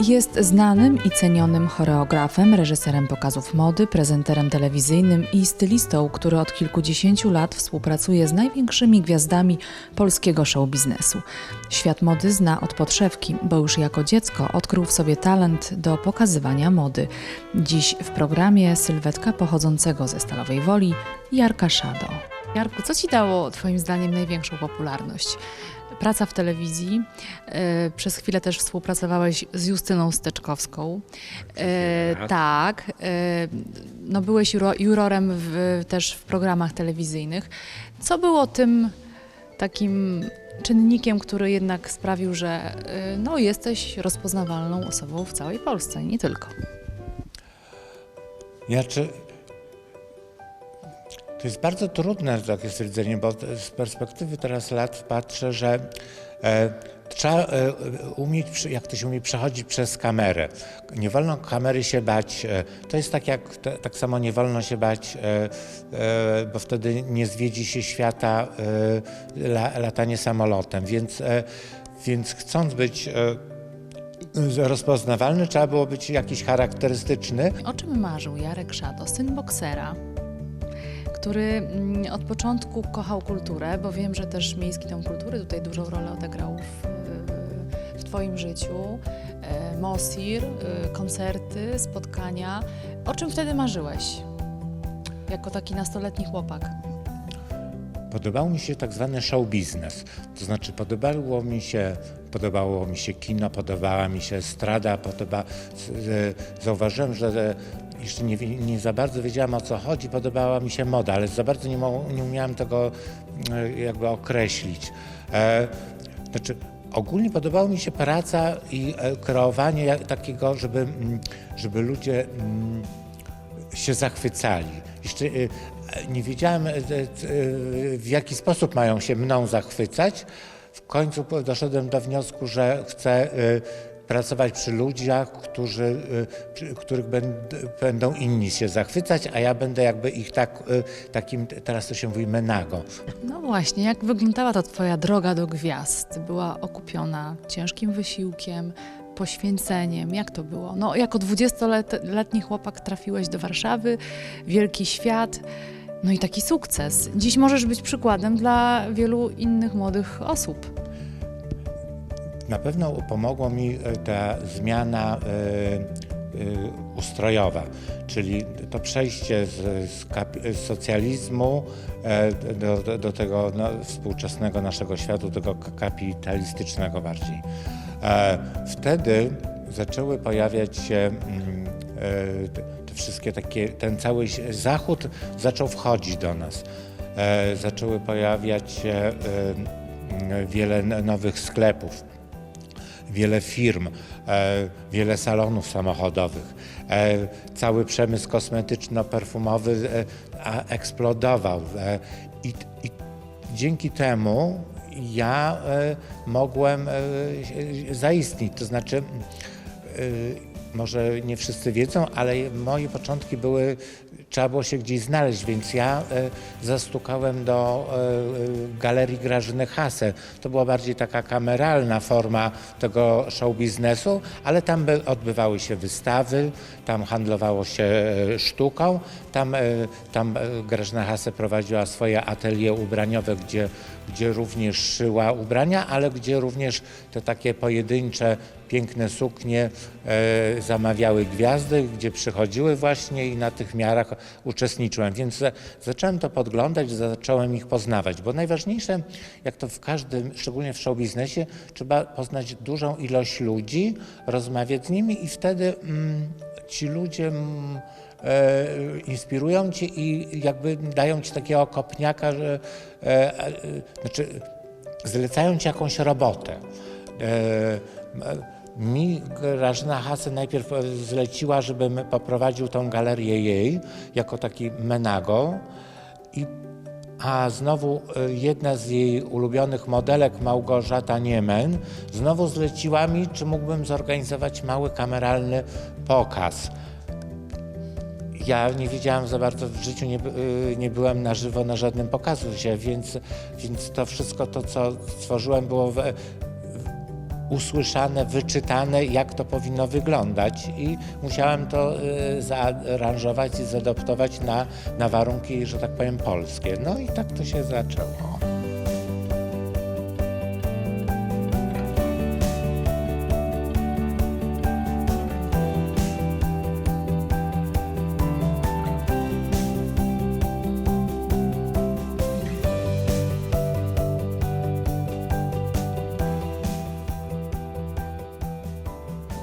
Jest znanym i cenionym choreografem, reżyserem pokazów mody, prezenterem telewizyjnym i stylistą, który od kilkudziesięciu lat współpracuje z największymi gwiazdami polskiego show biznesu. Świat mody zna od podszewki, bo już jako dziecko odkrył w sobie talent do pokazywania mody. Dziś w programie sylwetka pochodzącego ze Stalowej Woli, Jarka Szado. Jarku, co ci dało Twoim zdaniem największą popularność? Praca w telewizji, e, przez chwilę też współpracowałeś z Justyną Steczkowską. E, tak, e, no byłeś juro, jurorem w, też w programach telewizyjnych. Co było tym takim czynnikiem, który jednak sprawił, że no, jesteś rozpoznawalną osobą w całej Polsce, nie tylko? Ja czy... To jest bardzo trudne takie stwierdzenie, bo z perspektywy teraz lat patrzę, że e, trzeba e, umieć, jak to się mówi, przechodzić przez kamerę. Nie wolno kamery się bać. E, to jest tak jak, te, tak samo nie wolno się bać, e, e, bo wtedy nie zwiedzi się świata e, la, latanie samolotem. Więc, więc chcąc być rozpoznawalny, trzeba było być jakiś charakterystyczny. O czym marzył Jarek Szado, syn boksera, który mm, od początku kochał kulturę, bo wiem, że też Miejski Dom Kultury tutaj dużą rolę odegrał w, w Twoim życiu. E, Mosir, e, koncerty, spotkania. O czym wtedy marzyłeś? Jako taki nastoletni chłopak. Podobał mi się tak zwany show biznes. To znaczy podobało mi się, podobało mi się kino, podobała mi się estrada, podoba, zauważyłem, że jeszcze nie, nie za bardzo wiedziałam o co chodzi, podobała mi się moda, ale za bardzo nie, mo- nie umiałem tego e, jakby określić. E, znaczy, ogólnie podobała mi się praca i e, kreowanie takiego, żeby, mm, żeby ludzie mm, się zachwycali. Jeszcze y, nie wiedziałem, w jaki sposób mają się mną zachwycać. W końcu doszedłem do wniosku, że chcę pracować przy ludziach, którzy, y, których będ, będą inni się zachwycać, a ja będę jakby ich tak, y, takim, teraz to się mówi, menago. No właśnie, jak wyglądała ta Twoja droga do gwiazd? Była okupiona ciężkim wysiłkiem, poświęceniem. Jak to było? No, jako 20-letni chłopak trafiłeś do Warszawy, wielki świat, no i taki sukces. Dziś możesz być przykładem dla wielu innych młodych osób. Na pewno pomogła mi e, ta zmiana e, e, ustrojowa, czyli to przejście z, z, z socjalizmu do, do, tego no, współczesnego naszego świata, tego kapitalistycznego bardziej. Wtedy zaczęły pojawiać się mm, te, wszystkie takie, ten cały zachód zaczął wchodzić do nas. Zaczęły pojawiać się wiele nowych sklepów wiele firm, e, wiele salonów samochodowych. E, cały przemysł kosmetyczno-perfumowy e, eksplodował. I, I dzięki temu ja mogłem zaistnieć. To znaczy, może nie wszyscy wiedzą, ale moje początki były, trzeba było się gdzieś znaleźć, więc ja e, zastukałem do e, galerii Grażyny Hase. To była bardziej taka kameralna forma tego show biznesu, ale tam by, odbywały się wystawy, tam handlowało się e, sztuką, tam, e, tam e, Grażyna Hase prowadziła swoje atelier ubraniowe, gdzie, gdzie również szyła ubrania, ale gdzie również te takie pojedyncze piękne suknie e, zamawiały gwiazdy, gdzie przychodziły właśnie i na tych miarach uczestniczyłem. Więc za, zacząłem to podglądać, zacząłem ich poznawać, bo najważniejsze, jak to w każdym, szczególnie w show biznesie, trzeba poznać dużą ilość ludzi, rozmawiać z nimi i wtedy mm, ci ludzie mm, e, inspirują cię i jakby dają ci takiego kopniaka, że e, e, znaczy zlecają ci jakąś robotę. E, mi Grażyna Hase najpierw e, zleciła, żebym poprowadził tą galerię jej jako taki menago i a znowu e, jedna z jej ulubionych modelek, Małgorzata Niemen, znowu zleciła mi, czy mógłbym zorganizować mały kameralny pokaz. Ja nie wiedziałam za bardzo w życiu, nie, y, nie byłem na żywo na żadnym pokazu więc, więc to wszystko to, co stworzyłem, było we, usłyszane, wyczytane, jak to powinno wyglądać i musiałem to y, zaaranżować i zadoptować na, na warunki, że tak powiem, polskie. No i tak to się zaczęło.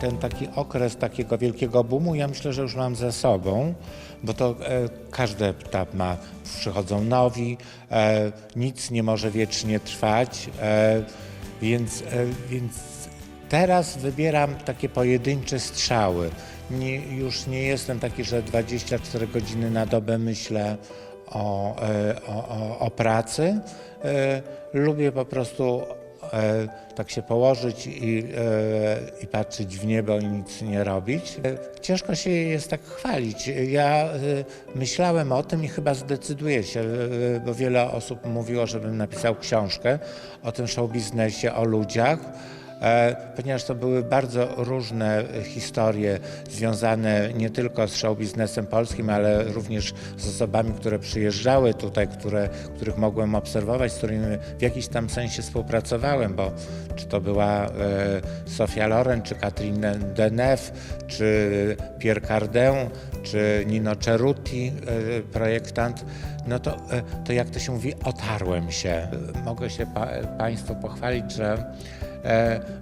Ten taki okres takiego wielkiego boomu, ja myślę, że już mam za sobą, bo to e, każdy etap ma, przychodzą nowi, e, nic nie może wiecznie trwać, e, więc, e, więc teraz wybieram takie pojedyncze strzały. Nie, już nie jestem taki, że 24 godziny na dobę myślę o, e, o, o, o pracy. E, lubię po prostu tak się położyć i, e, i patrzeć w niebo i nic nie robić. E, Ciężko się jest tak chwalić. Ja e, myślałem o tym i chyba zdecyduję się, e, bo wiele osób mówiło, żebym napisał książkę o tym show biznesie, o ludziach. E, ponieważ to były bardzo różne e, historie związane nie tylko z show biznesem polskim, ale również z osobami, które przyjeżdżały tutaj, które, których mogłem obserwować, z którymi w jakiś tam sensie współpracowałem, bo czy to była e, Sofia Loren, czy Catherine Deneuve, czy Pierre Cardin, czy Nino Ceruti, projektant, no to, to jak to się mówi, otarłem się. Mogę się pa, Państwu pochwalić, że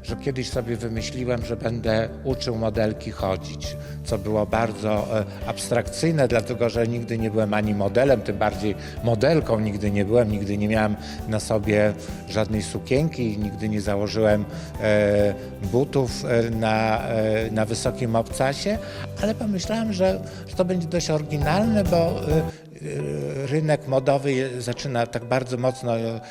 że kiedyś sobie wymyśliłem, że będę uczył modelki chodzić, co było bardzo e, abstrakcyjne, dlatego że nigdy nie byłem ani modelem, tym bardziej modelką nigdy nie byłem, nigdy nie miałem na sobie żadnej sukienki, nigdy nie założyłem e, butów e, na, e, na wysokim obcasie, ale pomyślałem, że, że to będzie dość oryginalne, bo e, rynek modowy zaczyna tak bardzo mocno e,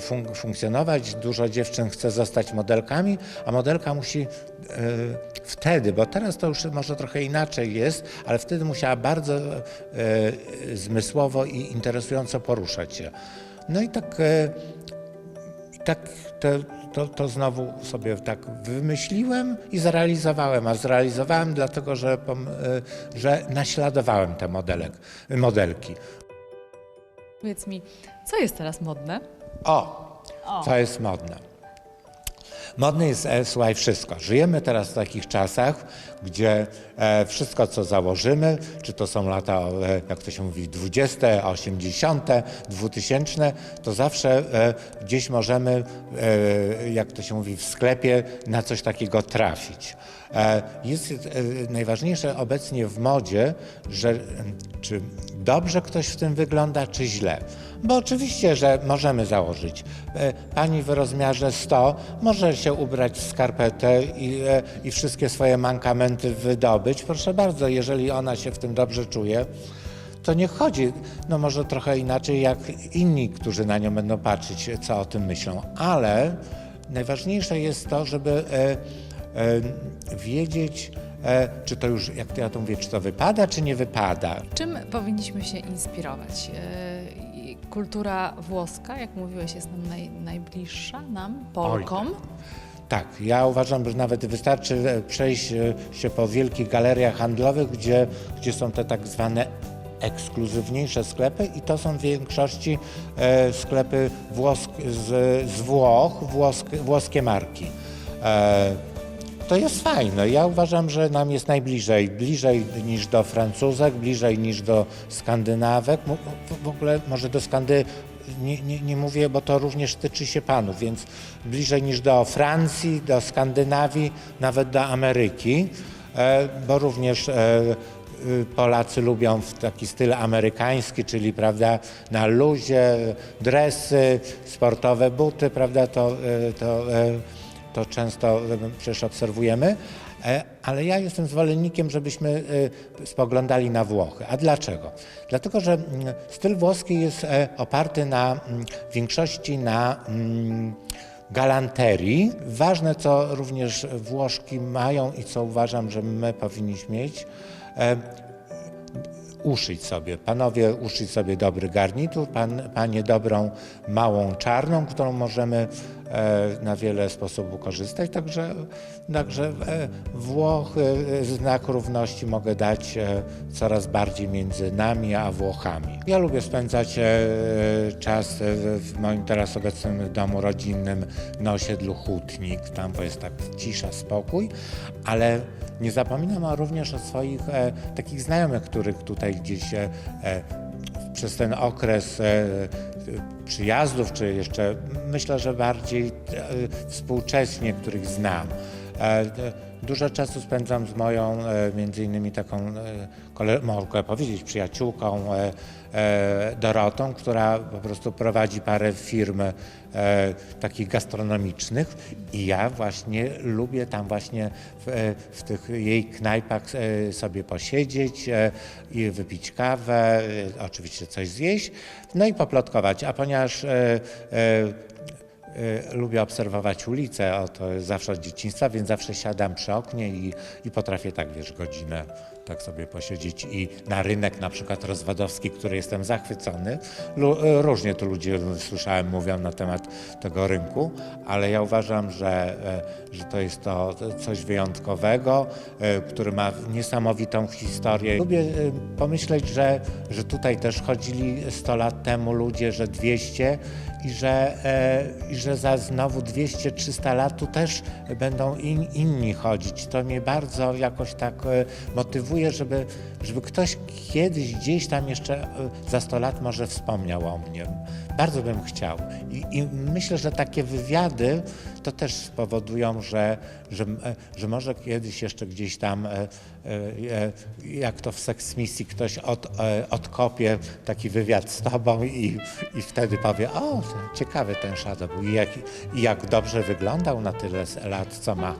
fun- funkcjonować. Dużo dziewczyn chce zostać modelkami, a modelka musi e, wtedy, bo teraz to już może trochę inaczej jest, ale wtedy musiała bardzo zmysłowo i interesująco poruszać się. No i tak, tak to, to, to znowu sobie tak wymyśliłem i zrealizowałem, a zrealizowałem dlatego, że, e, że naśladowałem te modelek, modelki. Powiedz mi, co jest teraz modne? O, co jest modne? Modne jest, słuchaj, wszystko. Żyjemy teraz w takich czasach, gdzie e, wszystko, co założymy, czy to są lata, e, jak to się mówi, 20., 80., 2000, to zawsze e, gdzieś możemy, jak to się mówi, w sklepie na coś takiego trafić. Jest najważniejsze obecnie w modzie, że czy dobrze ktoś w tym wygląda, czy źle. Bo oczywiście, że możemy założyć. E, Pani w rozmiarze 100 może się ubrać w skarpetę i, e, i wszystkie swoje mankamenty wydobyć. Proszę bardzo, jeżeli ona się w tym dobrze czuje, to nie chodzi, no może trochę inaczej jak inni, którzy na nią będą patrzeć, co o tym myślą. Ale najważniejsze jest to, żeby e, wiedzieć, czy to już, jak ja to mówię, czy to wypada, czy nie wypada. Czym powinniśmy się inspirować? Kultura włoska, jak mówiłeś, jest nam naj, najbliższa, nam, Polkom. Tak, ja uważam, że nawet wystarczy e, przejść e, się po wielkich galeriach handlowych, gdzie, gdzie są te tak zwane ekskluzywniejsze sklepy i to są w większości e, sklepy włosk, z, z Włoch, włosk, włoskie marki. E, to jest fajne. Ja uważam, że nam jest najbliżej, bliżej niż do Francuzek, bliżej niż do Skandynawek. W- ogóle może do Skandy nie, nie, nie mówię, bo to również tyczy się panów, więc bliżej niż do Francji, do Skandynawii, nawet do Ameryki, e, bo również e, y, Polacy lubią w taki styl amerykański, czyli prawda, na luzie, dresy, sportowe buty, prawda, to, e, to to często przecież obserwujemy, e, ale ja jestem zwolennikiem, żebyśmy e, spoglądali na Włochy. A dlaczego? Dlatego, że mm, styl włoski jest e, oparty na mm, w większości na mm, galanterii. Ważne, co również Włoszki mają i co uważam, że my powinniśmy mieć, uszyć sobie. Panowie uszyć sobie dobry garnitur, pan, panie dobrą małą czarną, którą możemy na wiele sposobów korzystać. Także, także e, Włochy, e, znak równości mogę dać e, coraz bardziej między nami a Włochami. Ja lubię spędzać e, czas e, w moim teraz obecnym domu rodzinnym na osiedlu Hutnik. Tam to jest tak cisza, spokój, ale nie zapominam również o swoich e, takich znajomych, których tutaj gdzieś e, e, przez ten okres e, przyjazdów, czy jeszcze myślę, że bardziej e, współcześnie, których znam. Dużo czasu spędzam z moją, e, między innymi taką, e, mogę powiedzieć, przyjaciółką e, Dorotą, która po prostu prowadzi parę firm takich gastronomicznych i ja właśnie lubię tam właśnie w, w tych jej knajpach sobie posiedzieć i wypić kawę, oczywiście coś zjeść, no i poplotkować. A ponieważ Lubię obserwować ulicę, o, to jest zawsze od dzieciństwa, więc zawsze siadam przy oknie i, i potrafię tak, wiesz, godzinę tak sobie posiedzieć i na rynek na przykład rozwadowski, który jestem zachwycony. Lu, y, różnie tu ludzie, słyszałem, mówią na temat tego rynku, ale ja uważam, że, e, że to jest to coś wyjątkowego, który ma niesamowitą historię. Lubię pomyśleć, że, że tutaj też chodzili 100 lat temu ludzie, że 200 i że, e, i że za znowu 200-300 lat tu też będą in, inni chodzić. To mnie bardzo jakoś tak e, motywuje, żeby, żeby ktoś kiedyś gdzieś tam jeszcze e, za 100 lat może wspomniał o mnie. Bardzo bym chciał. I, i myślę, że takie wywiady to też spowodują, że, że, e, że może kiedyś jeszcze gdzieś tam, e, e, jak to w Sex Misji, ktoś od, odkopie taki wywiad z tobą i, i wtedy powie, o, ciekawy ten Shadow był i jak, i jak dobrze wyglądał na tyle lat, co ma.